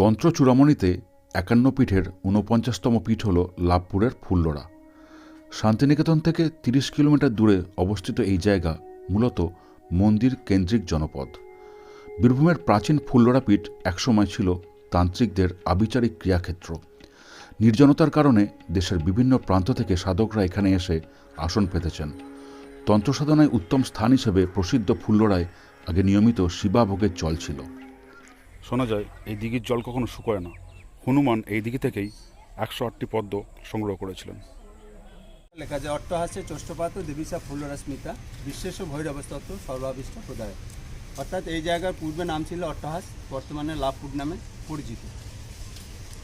তন্ত্র চূড়ামণিতে একান্ন পীঠের ঊনপঞ্চাশতম পীঠ হল লাভপুরের ফুল্লরা শান্তিনিকেতন থেকে তিরিশ কিলোমিটার দূরে অবস্থিত এই জায়গা মূলত মন্দির কেন্দ্রিক জনপদ। বীরভূমের প্রাচীন ফুল্লরা পীঠ একসময় ছিল তান্ত্রিকদের আবিচারিক ক্রিয়াক্ষেত্র। নির্জনতার কারণে দেশের বিভিন্ন প্রান্ত থেকে সাধকরা এখানে এসে আসন পেতেছেন। তন্ত্রসাধনায় উত্তম স্থান হিসেবে প্রসিদ্ধ ফুল্লরায় আগে নিয়মিত শিবাভোগের চল ছিল। শোনা যায়, এই দিঘির জল কখনো শুকোয় না। হনুমান এই দিঘি থেকেই একশো আটটি পদ্ম সংগ্রহ করেছিলেন। লেখা যায় অট্টহাস্যে চষ্টপাত দেবীসা ফুল্লরশ্মিতা বিশ্বেষ ভৈরবস্তত্ব সর্বাবিষ্ট প্রদায়। অর্থাৎ এই জায়গার পূর্বে নাম ছিল অট্টহাস বর্তমানে লাভপুর নামে পরিচিত।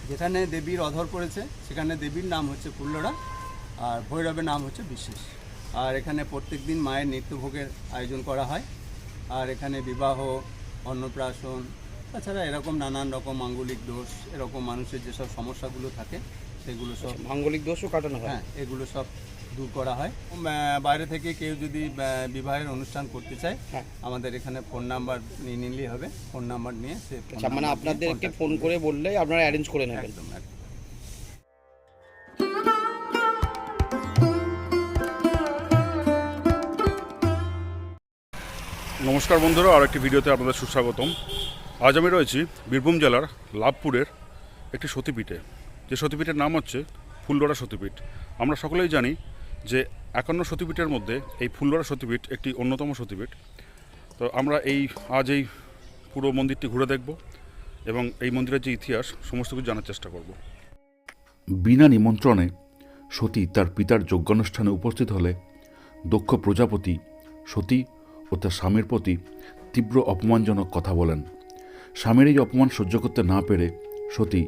যেখানে দেবীর অধর পড়েছে, সেখানে দেবীর নাম হচ্ছে ফুল্লরা, আর ভৈরবের নাম হচ্ছে বিশেষ। আর এখানে প্রত্যেক দিন মায়ের নিত্যভোগের আয়োজন করা হয়। আর এখানে বিবাহ, অন্নপ্রাশন তাছাড়া এরকম নানান রকম মাঙ্গলিক দোষ এরকম মানুষের যেসব সমস্যাগুলো থাকে সেগুলো সব মাঙ্গলিক দোষও কাটানো হয়? হ্যাঁ এগুলো সব দূর করা হয়। বাইরে থেকে কেউ যদি বিবাহের অনুষ্ঠান করতে চায় হ্যাঁ। আমাদের এখানে ফোন নাম্বার নিয়ে নিলেই হবে। ফোন নাম্বার নিয়ে সে আচ্ছা মানে আপনাদেরকে ফোন করে বললে আপনারা অ্যারেঞ্জ করে নেবেন। একদম একদম। নমস্কার বন্ধুরা আর একটি ভিডিওতে আপনাদের সুস্বাগতম। আজ আমি রয়েছি বীরভূম জেলার লাভপুরের একটি সতীপীঠে। যে সতীপীঠের নাম হচ্ছে ফুলডোরা সতীপীঠ। আমরা সকলেই জানি যে একান্ন সতীপীঠের মধ্যে এই ফুলডোরা সতীপীঠ একটি অন্যতম সতীপীঠ। তো আমরা এই, আজ এই পুরো মন্দিরটি ঘুরে দেখব এবং এই মন্দিরের যে ইতিহাস, সমস্ত কিছু জানার চেষ্টা করব। বিনা নিমন্ত্রণে সতী তার পিতার যজ্ঞানুষ্ঠানে উপস্থিত হলে দক্ষ প্রজাপতি সতী ও তার স্বামীর প্রতি তীব্র অপমানজনক কথা বলেন। স্বামীর এই অপমান সহ্য করতে না পেরে সতী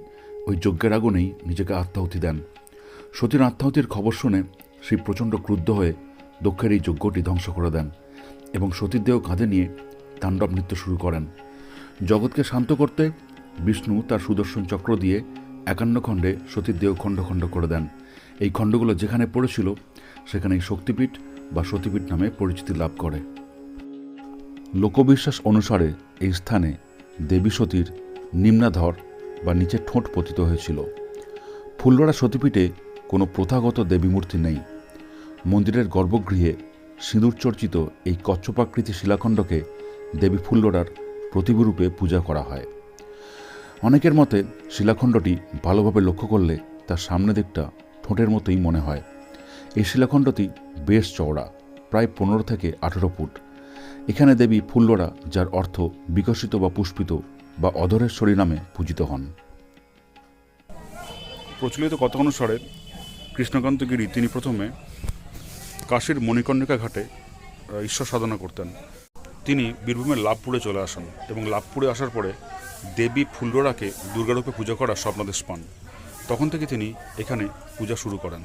ওই যজ্ঞের আগুনেই নিজেকে আত্মাহুতি দেন। সতীর আত্মাহুতির খবর শুনে শ্রী প্রচণ্ড ক্রুদ্ধ হয়ে দক্ষের এই যজ্ঞটি ধ্বংস করে দেন এবং সতীর দেহ কাঁধে নিয়ে তাণ্ডব নৃত্য শুরু করেন। জগৎকে শান্ত করতে বিষ্ণু তার সুদর্শন চক্র দিয়ে একান্ন খণ্ডে সতীর দেহ খণ্ড খণ্ড করে দেন। এই খণ্ডগুলো যেখানে পড়েছিল, সেখানেই শক্তিপীঠ বা সতীপীঠ নামে পরিচিতি লাভ করে। লোকবিশ্বাস অনুসারে এই স্থানে দেবী সতীর নিম্নাধর বা নিচে ঠোঁট পতিত হয়েছিল। ফুললড়া সতীপীঠে কোনো প্রথাগত দেবী মূর্তি নেই। মন্দিরের গর্ভগৃহে সিঁদুরচর্চিত এই কচ্ছপাকৃতি শিলাখণ্ডকে দেবী ফুল্লরার প্রতিবিরূপে পূজা করা হয়। অনেকের মতে শিলাখণ্ডটি ভালোভাবে লক্ষ্য করলে তার সামনে দিকটা ঠোঁটের মতোই মনে হয়। এই শিলাখণ্ডটি বেশ চওড়া, প্রায় পনেরো থেকে আঠেরো ফুট। এখানে দেবী ফুল্লরা, যার অর্থ বিকশিত বা পুষ্পিত বা অধরেশ্বরী নামে পূজিত হন। প্রচলিত কথা অনুসারে কৃষ্ণকান্ত গিরি তিনি প্রথমে কাশীর মণিকর্ণিকা ঘাটে ঈশ্বর সাধনা করতেন। তিনি বীরভূমের লাভপুরে চলে আসেন এবং লাভপুরে আসার পরে দেবী ফুল্লরাকে দুর্গারূপে পূজা করার স্বপ্নাদেশ পান। তখন থেকে তিনি এখানে পূজা শুরু করেন।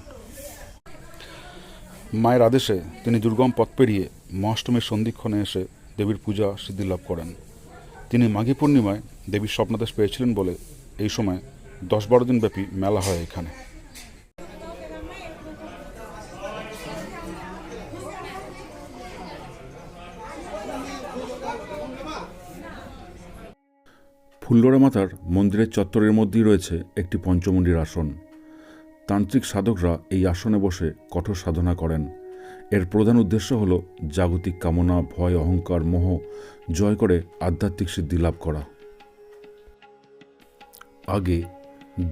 মায়ের আদেশে তিনি দুর্গম পথ পেরিয়ে মহাষ্টমীর সন্ধিক্ষণে এসে দেবীর পূজা সিদ্ধি লাভ করেন। তিনি মাঘী পূর্ণিমায় দেবীর স্বপ্নাদেশ পেয়েছিলেন বলে এই সময় দশ বারো দিন ব্যাপী মেলা হয় এখানে। ফুল্লরা মাতার মন্দিরের চত্বরের মধ্যেই রয়েছে একটি পঞ্চমুণ্ডির আসন। তান্ত্রিক সাধকরা এই আসনে বসে কঠোর সাধনা করেন। এর প্রধান উদ্দেশ্য হল জাগতিক কামনা, ভয়, অহংকার, মোহ জয় করে আধ্যাত্মিক সিদ্ধি লাভ করা। আগে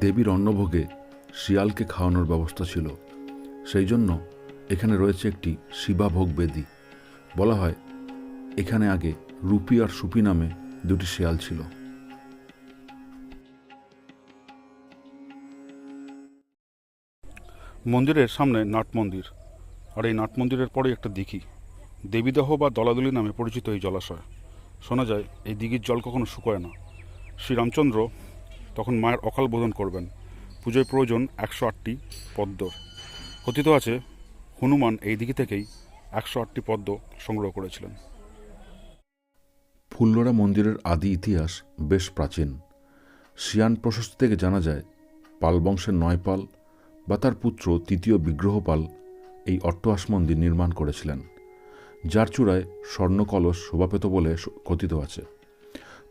দেবীর অন্নভোগে শিয়ালকে খাওয়ানোর ব্যবস্থা ছিল। সেই জন্য এখানে রয়েছে একটি শিবাভোগ বেদি। বলা হয়, এখানে আগে রুপি আর সুপি নামে দুটি শিয়াল ছিল। মন্দিরের সামনে নাট মন্দির। আর এই নাট মন্দিরের পরে একটা দিঘি। দেবীদাহ বা দলাদলি নামে পরিচিত এই জলাশয়। শোনা যায়, এই দিঘির জল কখনো শুকোয় না। শ্রীরামচন্দ্র তখন মায়ের অকাল বোধন করবেন। পুজোয় প্রয়োজন একশো আটটি পদ্মর কথিত আছে, হনুমান এই দিঘি থেকেই একশো আটটি পদ্ম সংগ্রহ করেছিলেন। ফুল্লরা মন্দিরের আদি ইতিহাস বেশ প্রাচীন। সিয়ান প্রশস্তি থেকে জানা যায় পাল বংশের নয়পাল বা তার পুত্র তৃতীয় বিগ্রহপাল এই অট্টহাস মন্দির নির্মাণ করেছিলেন, যার চূড়ায় স্বর্ণকলস শোভা পেত বলে কথিত আছে।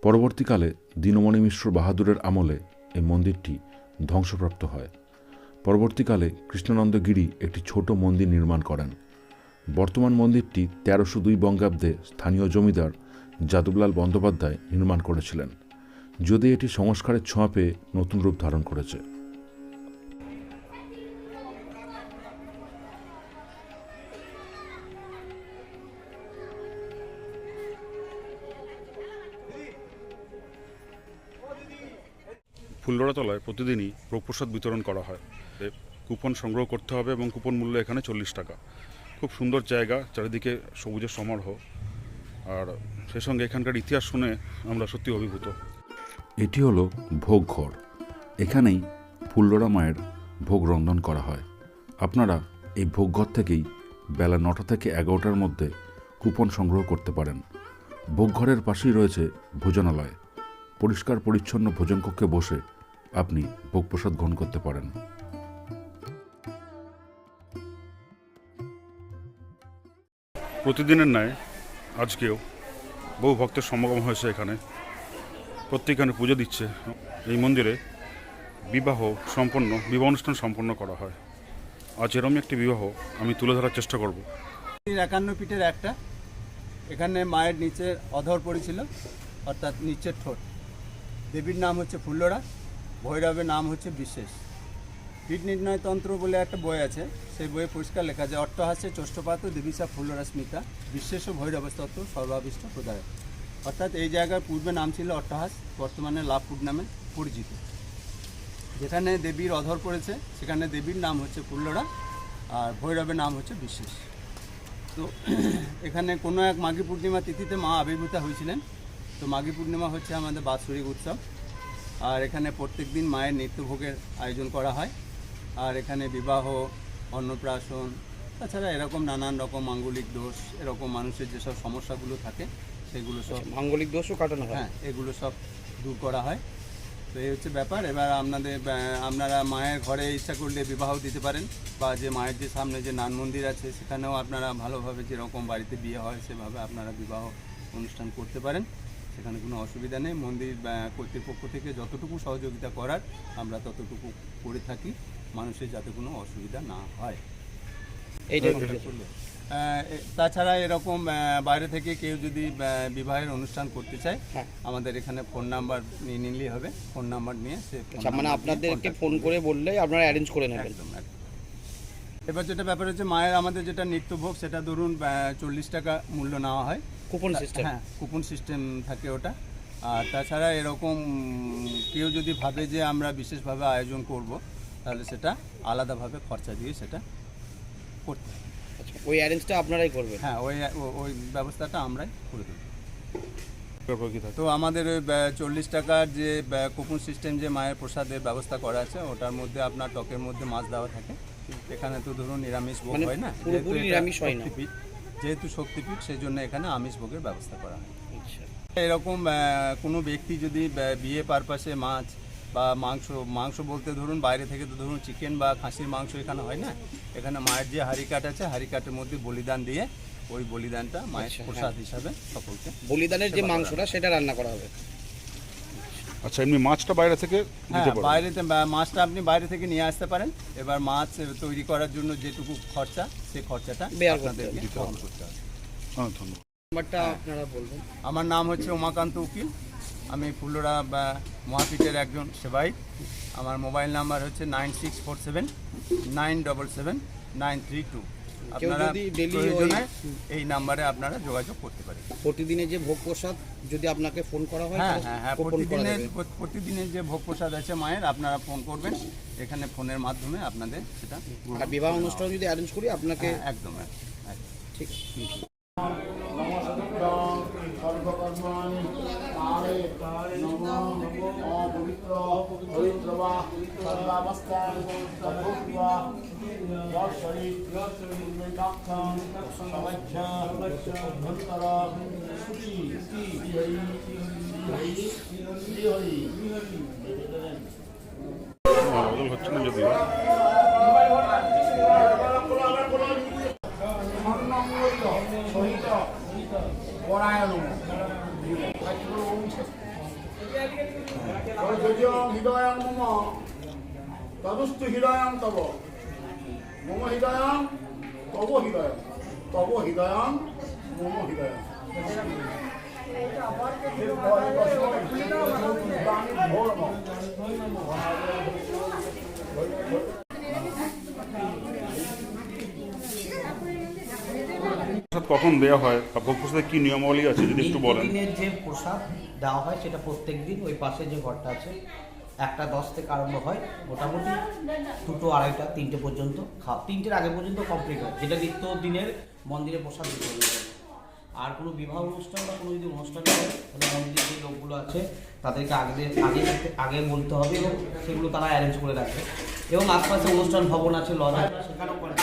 পরবর্তীকালে দীনমণি মিশ্র বাহাদুরের আমলে এই মন্দিরটি ধ্বংসপ্রাপ্ত হয়। পরবর্তীকালে কৃষ্ণানন্দ গিরি একটি ছোট মন্দির নির্মাণ করেন। বর্তমান মন্দিরটি তেরোশো দুই বঙ্গাব্দে স্থানীয় জমিদার যাদবলাল বন্দ্যোপাধ্যায় নির্মাণ করেছিলেন যদি এটি সংস্কারের ছোঁয়া পেয়ে নতুন রূপ ধারণ করেছে। ফুলডোরা তলায় প্রতিদিনই প্রসাদ বিতরণ করা হয়। কুপন সংগ্রহ করতে হবে এবং কুপন মূল্য এখানে চল্লিশ টাকা। খুব সুন্দর জায়গা, চারিদিকে সবুজের সমারোহ। আর সেই সঙ্গে এখানকার ইতিহাস শুনে আমরা সত্যি অভিভূত। এটি হলো ভোগ ঘর। এখানেই ফুল্লরা মায়ের ভোগ রন্ধন করা হয়। আপনারা এই ভোগঘর থেকেই বেলা নটা থেকে এগারোটার মধ্যে কুপন সংগ্রহ করতে পারেন। ভোগঘরের পাশেই রয়েছে ভোজনালয়। পরিষ্কার পরিচ্ছন্ন ভোজনকক্ষে বসে আপনি ভোগ প্রসাদ গ্রহণ করতে পারেন। প্রতিদিনের ন্যায় আজকেও বহু ভক্তের সমাগম হয়েছে এখানে। প্রত্যেকখানে পুজো দিচ্ছে। এই মন্দিরে বিবাহ সম্পন্ন বিবাহ অনুষ্ঠান সম্পন্ন করা হয়। আজ এরমই একটি বিবাহ আমি তুলে ধরার চেষ্টা করব। একান্ন পিঠের একটা। এখানে মায়ের নিচে অধর পড়েছিল অর্থাৎ নিচের ঠোঁট। দেবীর নাম হচ্ছে ফুল্লরা, ভৈরবের নাম হচ্ছে বিশেষ। পিঠ নির্ণয় তন্ত্র বলে একটা বই আছে, সেই বইয়ে পরিষ্কার লেখা যায়, অট্টহাস্যে চষ্টপাত দেবীসা ফুল্লরা স্মিতা, বিশেষ ভৈরবস্তত্ব সর্বাবিষ্ট প্রদায়ক। অর্থাৎ এই জায়গার পূর্বে নাম ছিল অট্টহাস বর্তমানে লাভপুর নামে পরিচিত। যেখানে দেবীর অধর পড়েছে, সেখানে দেবীর নাম হচ্ছে ফুল্লরা, আর ভৈরবের নাম হচ্ছে বিশেষ। তো, এখানে কোনো এক মাঘী পূর্ণিমা তিথিতে মা আবির্ভূতা হয়েছিলেন। তো মাঘী পূর্ণিমা হচ্ছে আমাদের বাৎসরিক উৎসব। আর এখানে প্রত্যেক দিন মায়ের নিত্যভোগের আয়োজন করা হয়। আর এখানে বিবাহ অন্নপ্রাশন তাছাড়া এরকম নানান রকম মাঙ্গলিক দোষ এরকম মানুষের যেসব সমস্যাগুলো থাকে সেগুলো সব মাঙ্গলিক দোষও কাটানো হয়? হ্যাঁ এগুলো সব দূর করা হয়। তো এই হচ্ছে ব্যাপার। এবার আপনাদের আপনারা মায়ের ঘরে ইচ্ছা করলে বিবাহ দিতে পারেন বা যে মায়ের যে সামনে যে নান মন্দির আছে সেখানেও আপনারা ভালোভাবে যেরকম বাড়িতে বিয়ে হয় সেভাবে আপনারা বিবাহ অনুষ্ঠান করতে পারেন। সেখানে কোনো অসুবিধা নেই। মন্দির কর্তৃপক্ষ থেকে যতটুকু সহযোগিতা করার আমরা ততটুকু করে থাকি। মানুষের যাতে কোনো অসুবিধা না হয়। তাছাড়া এরকম বাইরে থেকে কেউ যদি বিবাহের অনুষ্ঠান করতে চায় হ্যাঁ। আমাদের এখানে ফোন নাম্বার নিয়ে নিলেই হবে। ফোন নাম্বার নিয়ে সে আচ্ছা মানে আপনাদেরকে ফোন করে বললে আপনারা অ্যারেঞ্জ করে নেবেন। একদম একদম। এবার যেটা ব্যাপার হচ্ছে মায়ের আমাদের যেটা নিত্যভোগ সেটা ধরুন চল্লিশ টাকা মূল্য নেওয়া হয়। কুপন সিস্টেম হ্যাঁ কুপন সিস্টেম থাকে ওটা। আর তাছাড়া এরকম কেউ যদি ভাবে যে আমরা বিশেষভাবে আয়োজন করব তাহলে সেটা আলাদাভাবে খরচা দিয়ে সেটা করতে হয়। আচ্ছা ওই অ্যারেঞ্জটা আপনারাই করবেন? হ্যাঁ ওই ওই ব্যবস্থাটা আমরাই করে দেবো। তো আমাদের ওই চল্লিশ টাকার যে কুপন সিস্টেম যে মায়ের প্রসাদের ব্যবস্থা করা আছে ওটার মধ্যে আপনার টকের মধ্যে মাছ দেওয়া থাকে। এখানে তো ধরুন নিরামিষ ভোগ মানে হয় না নিরামিষ হয় না। যেহেতু শক্তিপীঠ সেই জন্য এখানে আমিষ ভোগের ব্যবস্থা করা হয়। আচ্ছা। এরকম কোনো ব্যক্তি যদি বিয়ে পারপাসে মাছ বা মাংস মাংস বলতে ধরুন বাইরে থেকে তো ধরুন চিকেন বা খাসির মাংস এখানে হয় না? এখানে মায়ের যে হারিকাট কাঠ আছে হারিকাটের কাঠের মধ্যে বলিদান দিয়ে ওই বলিদানটা মায়ের আচ্ছা, প্রসাদ হিসাবে সকলকে বলিদানের যে মাংসটা সেটা রান্না করা হবে। আচ্ছা এমনি মাছটা বাইরে থেকে হ্যাঁ বাইরেতে মাছটা আপনি বাইরে থেকে নিয়ে আসতে পারেন। এবার মাছ তৈরি করার জন্য যেটুকু খরচা সেই খরচাটা বেয়ার করতে আপনাদেরকে দিতে বহন করতে হবে। হ্যাঁ ধন্যবাদ। নাম্বারটা আপনারা বলবেন। আমার নাম হচ্ছে উমাকান্ত উকিল। আমি ফুল্লরা বা মহাপীঠের একজন সেবাই। আমার মোবাইল নাম্বার হচ্ছে nine six four seven nine double seven nine three two. আপনারা যদি daily প্রয়োজনে এই নাম্বারে আপনারা যোগাযোগ করতে পারেন। প্রতিদিনের যে ভোগ প্রসাদ যদি আপনাকে ফোন করা হয় হ্যাঁ তাহলে হ্যাঁ হ্যাঁ করা প্রতিদিনের যাবে। প্রত- প্রতিদিনের যে ভোগ প্রসাদ আছে মায়ের আপনারা ফোন করবেন। এখানে ফোনের মাধ্যমে আপনাদের সেটা আর বিবাহ অনুষ্ঠান যদি অ্যারেঞ্জ করি আপনাকে হ্যাঁ, একদম একদম, একদম ঠিক আছে। शरीफिया शरीफ में डॉक्टर समझा भक्तरा सुखी की हरी हरी हरी हरी 오늘 같은 문제도요. 저저 히라양 뭐뭐 나도 스트 히라양 따고 মম হৃদয়ং তব হৃদয়ং তব হৃদয়ং মম হৃদয়ং। প্রসাদ কখন দেওয়া হয়? বা ভোগ প্রসাদে কি নিয়মাবলী আছে? যদি একটু বলেন। যে প্রসাদ দেওয়া হয় সেটা প্রত্যেক দিন ওই পাশে যে ঘরটা আছে একটা দশ থেকে আরম্ভ হয় মোটামুটি দুটো আড়াইটা তিনটে পর্যন্ত খাওয়া তিনটের আগে পর্যন্ত কমপ্লিট হয় যেটা নিত্য দিনের মন্দিরে প্রসাদ আর কোনো বিবাহ অনুষ্ঠান বা কোনো যদি অনুষ্ঠান হয় তাহলে মন্দিরের যে লোকগুলো আছে তাদেরকে আগে আগে আগে বলতে হবে এবং সেগুলো তারা অ্যারেঞ্জ করে রাখবে এবং আশপাশে অনুষ্ঠান ভবন আছে লজ আছে সেখানেও পারে।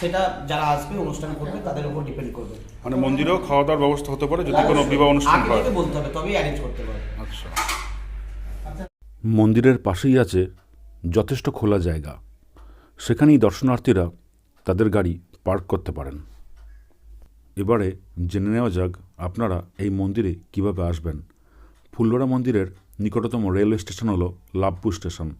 সেটা যারা আসবে অনুষ্ঠান করবে তাদের উপর ডিপেন্ড করবে। মানে মন্দিরেও খাওয়া দাওয়ার ব্যবস্থা হতে পারে যদি কোনো বিবাহ অনুষ্ঠান হয়। বলতে হবে তবেই অ্যারেঞ্জ করতে পারে আচ্ছা। মন্দিরের পাশেই আছে যথেষ্ট খোলা জায়গা। সেখানেই দর্শনার্থীরা তাদের গাড়ি পার্ক করতে পারেন। এবারে জেনে নেওয়া যাক আপনারা এই মন্দিরে কীভাবে আসবেন। ফুল্লরা মন্দিরের নিকটতম রেলওয়ে স্টেশন হলো লাভপুর স্টেশন।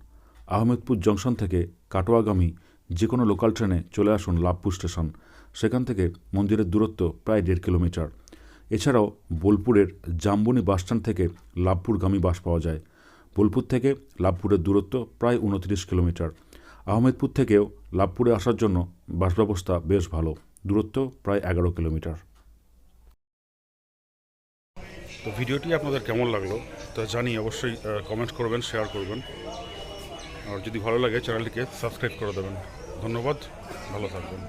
আহমেদপুর জংশন থেকে কাটোয়াগামী যে কোনো লোকাল ট্রেনে চলে আসুন লাভপুর স্টেশন। সেখান থেকে মন্দিরের দূরত্ব প্রায় দেড় কিলোমিটার। এছাড়াও বোলপুরের জাম্বনি বাসস্ট্যান্ড থেকে লাভপুরগামী বাস পাওয়া যায়। বোলপুর থেকে লাভপুরের দূরত্ব প্রায় উনত্রিশ কিলোমিটার। আহমেদপুর থেকেও লাভপুরে আসার জন্য বাস ব্যবস্থা বেশ ভালো। দূরত্ব প্রায় এগারো কিলোমিটার। তো ভিডিওটি আপনাদের কেমন লাগল তা জানি, অবশ্যই কমেন্ট করবেন শেয়ার করবেন। আর যদি ভালো লাগে চ্যানেলটিকে সাবস্ক্রাইব করে দেবেন। ধন্যবাদ, ভালো থাকবেন।